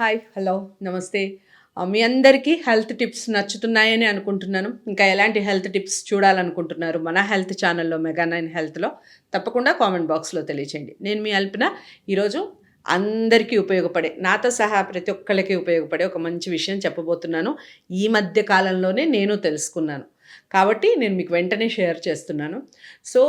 Hi hello నమస్తే. మీ అందరికీ health tips నచ్చుతున్నాయని అనుకుంటున్నాను. ఇంకా ఎలాంటి హెల్త్ టిప్స్ చూడాలనుకుంటున్నారు మన హెల్త్ ఛానల్లో మెగా నైన్ హెల్త్లో తప్పకుండా కామెంట్ బాక్స్లో తెలియచేయండి. నేను మీ అల్పిన. ఈరోజు అందరికీ ఉపయోగపడే నాతో సహా ప్రతి ఒక్కళ్ళకి ఉపయోగపడే ఒక మంచి విషయం చెప్పబోతున్నాను. ఈ మధ్య కాలంలోనే నేను తెలుసుకున్నాను. కాబట్టి నేను మీకు వెంటనే షేర్ చేస్తున్నాను. సో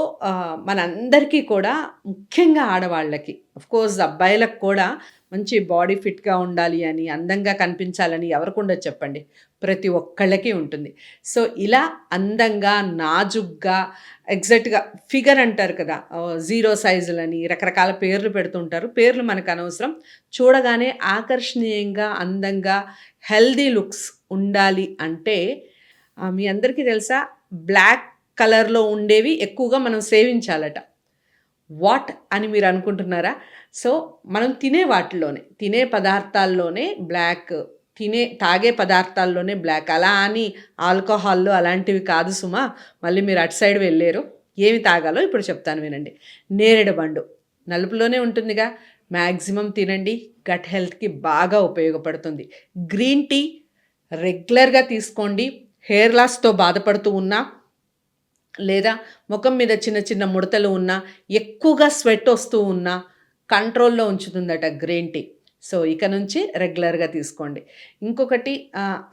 మనందరికీ కూడా ముఖ్యంగా ఆడవాళ్ళకి కోర్స్ అబ్బాయిలకు కూడా మంచి బాడీ ఫిట్గా ఉండాలి అని అందంగా కనిపించాలని ఎవరికుండా చెప్పండి. ప్రతి ఒక్కళ్ళకి ఉంటుంది. సో ఇలా అందంగా నాజుగ్గా ఎగ్జాక్ట్గా ఫిగర్ అంటారు కదా జీరో సైజులని రకరకాల పేర్లు పెడుతుంటారు పేర్లు మనకు అనవసరం. చూడగానే ఆకర్షణీయంగా అందంగా హెల్దీ లుక్స్ ఉండాలి అంటే మీ అందరికీ తెలుసా బ్లాక్ కలర్లో ఉండేవి ఎక్కువగా మనం సేవించాలట. వాట్ అని మీరు అనుకుంటున్నారా? సో మనం తినే వాటిలోనే తినే పదార్థాల్లోనే బ్లాక్ తినే తాగే పదార్థాల్లోనే బ్లాక్. అలా అని ఆల్కహాల్లో అలాంటివి కాదు సుమా. మళ్ళీ మీరు అటు సైడ్ వెళ్ళారు ఏమి తాగాలో ఇప్పుడు చెప్తాను వినండి. నేరేడు బండు నలుపులోనే ఉంటుందిగా. మ్యాక్సిమం తినండి గట్ హెల్త్కి బాగా ఉపయోగపడుతుంది. గ్రీన్ టీ రెగ్యులర్గా తీసుకోండి. హెయిర్ లాస్తో బాధపడుతూ ఉన్నా లేదా ముఖం మీద చిన్న చిన్న ముడతలు ఉన్నా ఎక్కువగా స్వెట్ వస్తూ ఉన్నా కంట్రోల్లో ఉంచుతుందట గ్రీన్ టీ. సో ఇక నుంచి రెగ్యులర్గా తీసుకోండి. ఇంకొకటి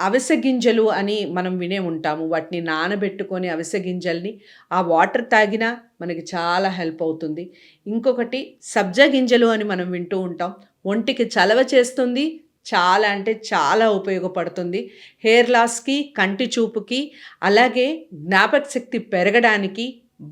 అవిసె గింజలు అని మనం వినే ఉంటాము. వాటిని నానబెట్టుకొని అవిసె గింజల్ని ఆ వాటర్ తాగినా మనకి చాలా హెల్ప్ అవుతుంది. ఇంకొకటి సబ్జా గింజలు అని మనం వింటూ ఉంటాం. ఒంటికి చలవ చేస్తుంది చాలా అంటే చాలా ఉపయోగపడుతుంది. హెయిర్ లాస్కి కంటి చూపుకి అలాగే జ్ఞాపక శక్తి పెరగడానికి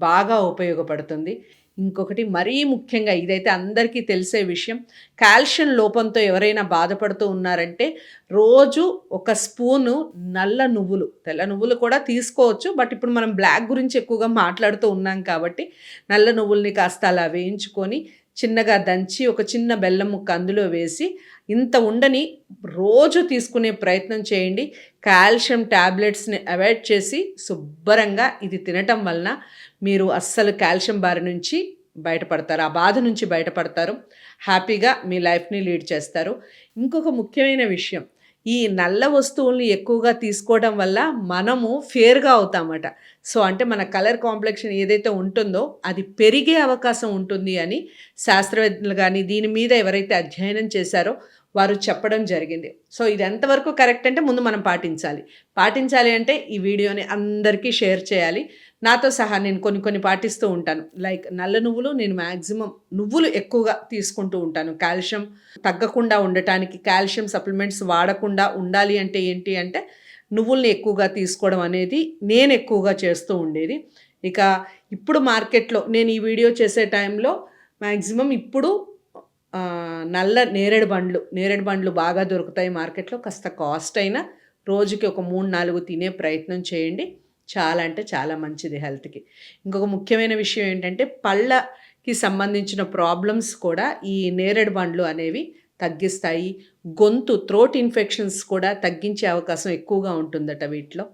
బాగా ఉపయోగపడుతుంది. ఇంకొకటి మరీ ముఖ్యంగా ఇదైతే అందరికీ తెలిసే విషయం కాల్షియం లోపంతో ఎవరైనా బాధపడుతూ ఉన్నారంటే రోజు ఒక స్పూను నల్ల నువ్వులు తెల్ల నువ్వులు కూడా తీసుకోవచ్చు. బట్ ఇప్పుడు మనం బ్లాక్ గురించి ఎక్కువగా మాట్లాడుతూ ఉన్నాం కాబట్టి నల్ల నువ్వుల్ని కాస్త అలా వేయించుకొని చిన్నగా దంచి ఒక చిన్న బెల్లం ముక్క అందులో వేసి ఇంత ఉండని రోజు తీసుకునే ప్రయత్నం చేయండి. కాల్షియం ట్యాబ్లెట్స్ని అవాయిడ్ చేసి శుభ్రంగా ఇది తినటం వలన మీరు అస్సలు కాల్షియం బారి నుంచి బయటపడతారు. ఆ బాధ నుంచి బయటపడతారు. హ్యాపీగా మీ లైఫ్ని లీడ్ చేస్తారు. ఇంకొక ముఖ్యమైన విషయం. ఈ నల్ల వస్తువుల్ని ఎక్కువగా తీసుకోవడం వల్ల మనము ఫేర్గా అవుతామట. సో అంటే మన కలర్ కాంప్లెక్షన్ ఏదైతే ఉంటుందో అది పెరిగే అవకాశం ఉంటుంది అని శాస్త్రవేత్తలు కానీ దీని మీద ఎవరైతే అధ్యయనం చేశారో వారు చెప్పడం జరిగింది. సో ఇది ఎంతవరకు కరెక్ట్ అంటే ముందు మనం పాటించాలి. పాటించాలి అంటే ఈ వీడియోని అందరికీ షేర్ చేయాలి. నాతో సహా నేను కొన్ని కొన్ని పాటిస్తూ ఉంటాను. లైక్ నల్ల నువ్వులు నేను మ్యాక్సిమం నువ్వులు ఎక్కువగా తీసుకుంటూ ఉంటాను. కాల్షియం తగ్గకుండా ఉండటానికి కాల్షియం సప్లిమెంట్స్ వాడకుండా ఉండాలి అంటే ఏంటి అంటే నువ్వుల్ని ఎక్కువగా తీసుకోవడం అనేది నేను ఎక్కువగా చేస్తూ ఉండేది. ఇక ఇప్పుడు మార్కెట్లో నేను ఈ వీడియో చేసే టైంలో మ్యాక్సిమం ఇప్పుడు నల్ల నేరేడు బండ్లు నేరేడు బండ్లు బాగా దొరుకుతాయి మార్కెట్లో. కాస్త కాస్ట్ అయినా రోజుకి ఒక మూడు నాలుగు తినే ప్రయత్నం చేయండి. చాలా అంటే చాలా మంచిది హెల్త్కి. ఇంకొక ముఖ్యమైన విషయం ఏంటంటే పళ్ళకి సంబంధించిన ప్రాబ్లమ్స్ కూడా ఈ నేరేడు బండ్లు అనేవి తగ్గిస్తాయి. గొంతు థ్రోట్ ఇన్ఫెక్షన్స్ కూడా తగ్గించే అవకాశం ఎక్కువగా ఉంటుందట వీటిలో.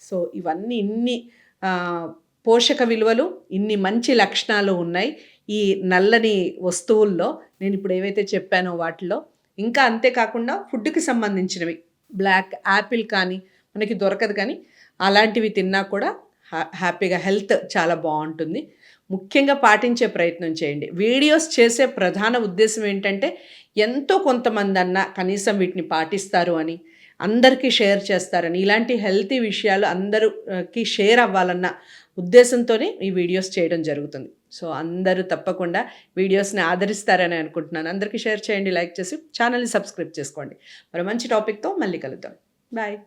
సో ఇవన్నీ ఇన్ని పోషక విలువలు ఇన్ని మంచి లక్షణాలు ఉన్నాయి. ఈ నల్లని వస్తువుల్లో నేను ఇప్పుడు ఏవైతే చెప్పానో వాటిలో ఇంకా అంతేకాకుండా ఫుడ్కి సంబంధించినవి. బ్లాక్ యాపిల్ కానీ మనకి దొరకదు కానీ అలాంటివి తిన్నా కూడా హ్యా- హ్యాపీగా హెల్త్ చాలా బాగుంటుంది. ముఖ్యంగా పాటించే ప్రయత్నం చేయండి. వీడియోస్ చేసే ప్రధాన ఉద్దేశం ఏంటంటే ఎంతో కొంతమంది అన్న కనీసం వీటిని పాటిస్తారు అని అందరికీ షేర్ చేస్తారని ఇలాంటి హెల్తీ విషయాలు అందరికీ షేర్ అవ్వాలన్న ఉద్దేశంతోనే ఈ వీడియోస్ చేయడం జరుగుతుంది. సో అందరూ తప్పకుండా వీడియోస్ని ఆదరిస్తారని అనుకుంటున్నాను. అందరికీ షేర్ చేయండి లైక్ చేసి ఛానల్ని సబ్స్క్రైబ్ చేసుకోండి. మరి మంచి టాపిక్తో మళ్ళీ కలుద్దాం. బాయ్.